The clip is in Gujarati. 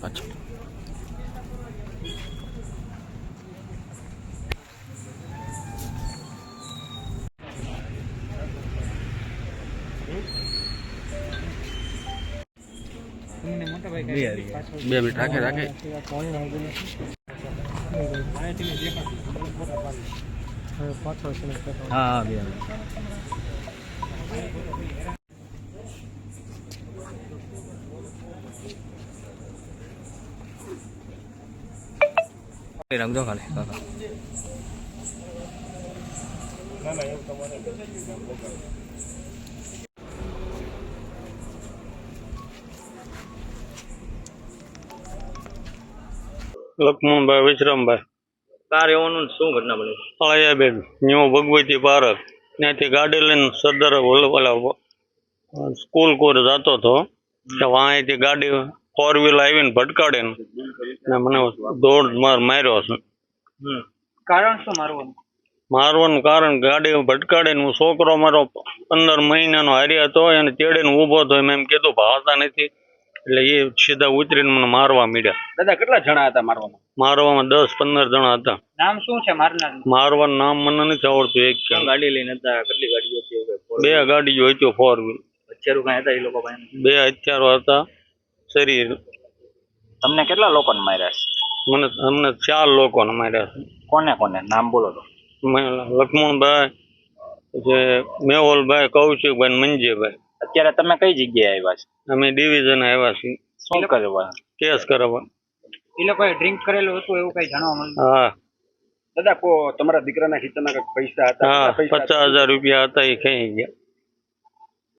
પાછો બે મિનિટ રાખે રાખે હા હા બે મિનિટ રંગજો ખાલી કાકા. લક્ષ્મણભાઈ વિશ્રામભાઈ. કાર એવાનું શું ઘટના બની? Aliyaben new Bhagwati park. ત્યાંથી ગાડી લઈને સરદાર વલ્લભ- ઓલા સ્કૂલ કોર જતો હતો. તો વાંયથી ગાડી ફોર વ્હીલ આવીને ભટકાડીને ને મને દોડ માર માર્યો છે. કારણ શું મારવાનું? મારવાનું કારણ ગાડી ભટકાડીને હું છોકરો મારો પંદર મહિનાનો હારી હતો એને તેડીને ઊભો હતો એમ એમ કીધું ભાવતા નથી. એટલે એ સીધા ઉતરીને મને મારવા મીડ્યા. દાદા કેટલા જણા હતા મારવામાં? મારવામાં દસ પંદર જણા હતા. નામ શું છે મારનાર મારવાનું નામ મને નથી આવડતું એક ગાડી લઈને હતા કેટલી ગાડીઓ હતી? બે ગાડીઓ હતી ફોર વ્હીલ અત્યારે કઈ હતા એ લોકો બે અત્યારો હતા. શરીર. તમને કેટલા લોકોને માર્યા છે? મને અમને ચાર લોકોને માર્યા છે. કોને કોને? નામ બોલો તો. લક્ષ્મણભાઈ પછી મેહુલભાઈ કૌશિકભાઈ મંજીભાઈ. અત્યારે તમે કઈ જગ્યાએ આવ્યા છે? અમે ડિવિઝન આવ્યા છીએ. શું કરવા? કેસ કરવા. એ લોકોએ ડ્રિંક કરેલું હતું એવું કઈ જાણવા મળ્યું? હા. દાદા કો તમારા દીકરાના હિતના પૈસા હતા? પચાસ હજાર રૂપિયા હતા એ ખાઈ ગયા.